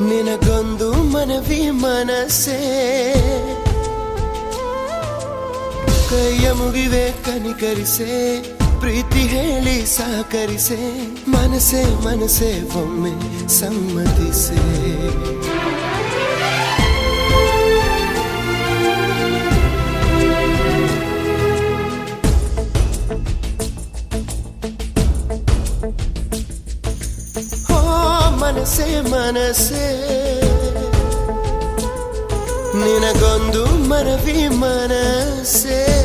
ನಿನಗೊಂದು ಮನವಿ ಮನಸ್ಸೇ. ಕೈಯ ಮುಗಿವೆ ಕನಿಕರಿಸೆ ಪ್ರೀತಿ ಹೇಳಿ ಸಹಕರಿಸೆ ಮನಸೆ ಮನಸೆ ಒಮ್ಮೆ ಸಮ್ಮತಿಸೆ. ಮನಸ್ಸೆ ಮನಸೆ ನಿನಗೊಂದು ಮನವಿ ಮನಸ್ಸೇ.